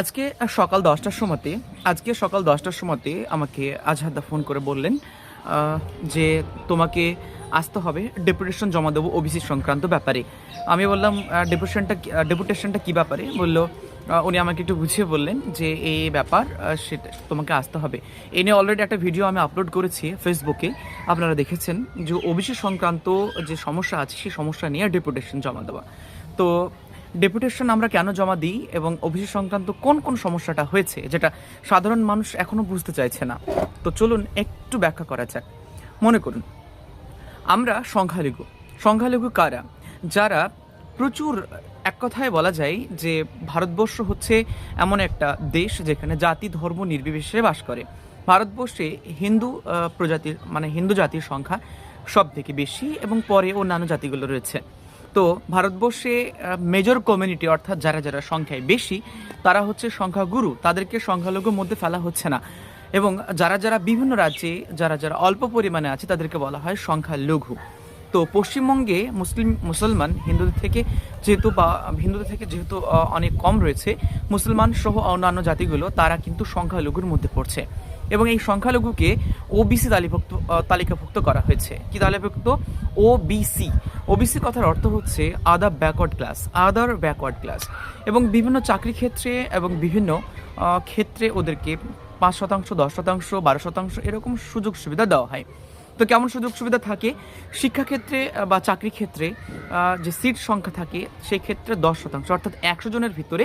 আজকে সকাল দশটার সময়তে, আজকে সকাল দশটার সময়তে আমাকে আজহাদা ফোন করে বললেন যে তোমাকে আসতে হবে ডেপুটেশন জমা দেবো ওবিসি সংক্রান্ত ব্যাপারে। আমি বললাম ডেপুটেশনটা ডেপুটেশনটা কী ব্যাপারে? বলল উনি আমাকে একটু বুঝিয়ে বললেন যে এই ব্যাপার সেটা তোমাকে আসতে হবে। এ নিয়ে অলরেডি একটা ভিডিও আমি আপলোড করেছি ফেসবুকে আপনারা দেখেছেন যে ওবিসি সংক্রান্ত যে সমস্যা আছে, সেই সমস্যা নিয়ে ডেপুটেশন জমা দেওয়া। তো ডেপুটেশন আমরা কেন জমা দিই এবং ওবিসি সংক্রান্ত কোন কোন সমস্যাটা হয়েছে, যেটা সাধারণ মানুষ এখনও বুঝতে চাইছে না? তো চলুন একটু ব্যাখ্যা করা যাক। মনে করুন, আমরা সংখ্যালঘু। সংখ্যালঘু কারা? যারা প্রচুর, এক কথায় বলা যায় যে ভারতবর্ষ হচ্ছে এমন একটা দেশ যেখানে জাতি, ধর্ম নির্বিশেষে বাস করে। ভারতবর্ষে হিন্দু প্রজাতির মানে হিন্দু জাতির সংখ্যা সব থেকে বেশি এবং পরে অন্যান্য জাতিগুলো রয়েছে। তো ভারতবর্ষে মেজর কমিউনিটি অর্থাৎ যারা যারা সংখ্যায় বেশি, তারা হচ্ছে সংখ্যাগুরু। তাদেরকে সংখ্যালঘুর মধ্যে ফেলা হচ্ছে না। এবং যারা যারা বিভিন্ন রাজ্যে, যারা যারা অল্প পরিমাণে আছে, তাদেরকে বলা হয় সংখ্যালঘু। তো পশ্চিমবঙ্গে মুসলিম, মুসলমান হিন্দুদের থেকে যেহেতু বা হিন্দুদের থেকে যেহেতু অনেক কম রয়েছে, মুসলমান সহ অন্যান্য জাতিগুলো, তারা কিন্তু সংখ্যালঘুর মধ্যে পড়ছে। এবং এই সংখ্যালঘুকে ওবিসি তালিভুক্ত তালিকাভুক্ত করা হয়েছে। কি তালিকাভুক্ত? ওবিসি ওবিসি কথার অর্থ হচ্ছে other backward class other backward class এবং বিভিন্ন চাকরি ক্ষেত্রে এবং বিভিন্ন ক্ষেত্রে ওদেরকে পাঁচ শতাংশ, দশ শতাংশ, বারো শতাংশ এরকম সুযোগ সুবিধা দেওয়া হয়। তো কেমন সুযোগ সুবিধা থাকে? শিক্ষাক্ষেত্রে বা চাকরি ক্ষেত্রে যে সিট সংখ্যা থাকে, সেই ক্ষেত্রে দশ শতাংশ। অর্থাৎ একশো জনের ভিতরে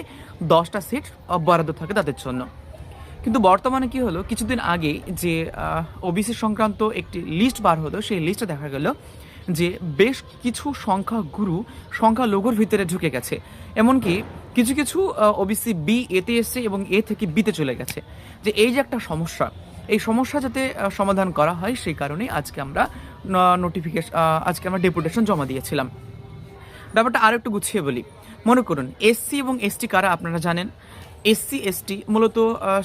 দশটা সিট বরাদ্দ থাকে তাদের জন্য। কিন্তু বর্তমানে কি হলো? কিছুদিন আগে যে ওবিসি সংক্রান্ত একটি লিস্ট বার হলো, সেই লিস্টে দেখা গেল যে, বেশ কিছু সংখ্যা গুরু সংখ্যালঘুর ভিতরে ঢুকে গেছে। এমনকি কিছু কিছু ওবিসি বি এতে এসছে এবং এ থেকে বিতে চলে গেছে। যে এই যে একটা সমস্যা এই সমস্যা যাতে সমাধান করা হয়, সেই কারণে আজকে আমরা নোটিফিকেশন আজকে আমরা ডেপুটেশন জমা দিয়েছিলাম। ব্যাপারটা আর একটু গুছিয়ে বলি। মনে করুন এসসি এবং এসটি কারা আপনারা জানেন? এসসি এসটি মূলত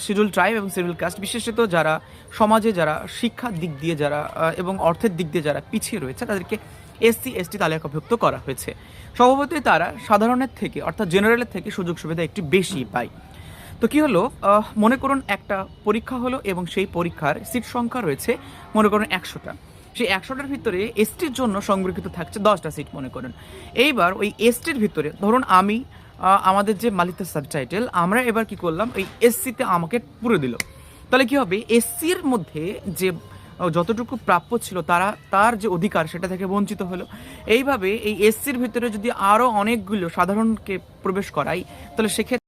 শিডিউল ট্রাইব এবং শিডিউল কাস্ট বিশেষত যারা সমাজে যারা শিক্ষার দিক দিয়ে যারা এবং অর্থের দিক দিয়ে যারা পিছিয়ে রয়েছে, তাদেরকে এসসি এসটি তালিকাভুক্ত করা হয়েছে। স্বভাবতই তারা সাধারণের থেকে, অর্থাৎ জেনারেলের থেকে সুযোগ সুবিধা একটু বেশি পায়। তো কি হলো? মনে করুন একটা পরীক্ষা হলো এবং সেই পরীক্ষার সিট সংখ্যা রয়েছে, মনে করুন একশোটা। সেই একশোটার ভিতরে এসটির জন্য সংরক্ষিত থাকছে দশটা সিট, মনে করুন। এইবার ওই এসটির ভিতরে, ধরুন আমি আমাদের যে মালিতের সাবটাইটেল, আমরা এবার কি করলাম এই এসসিতে আমাকে পুরো দিল। তাহলে কি হবে? এসসির মধ্যে যে যতটুকু প্রাপ্য ছিল, তারা, তার যে অধিকার, সেটা থেকে বঞ্চিত হলো। এইভাবে এই এসসির ভিতরে যদি আরও অনেকগুলো সাধারণকে প্রবেশ করাই, তাহলে সেক্ষেত্রে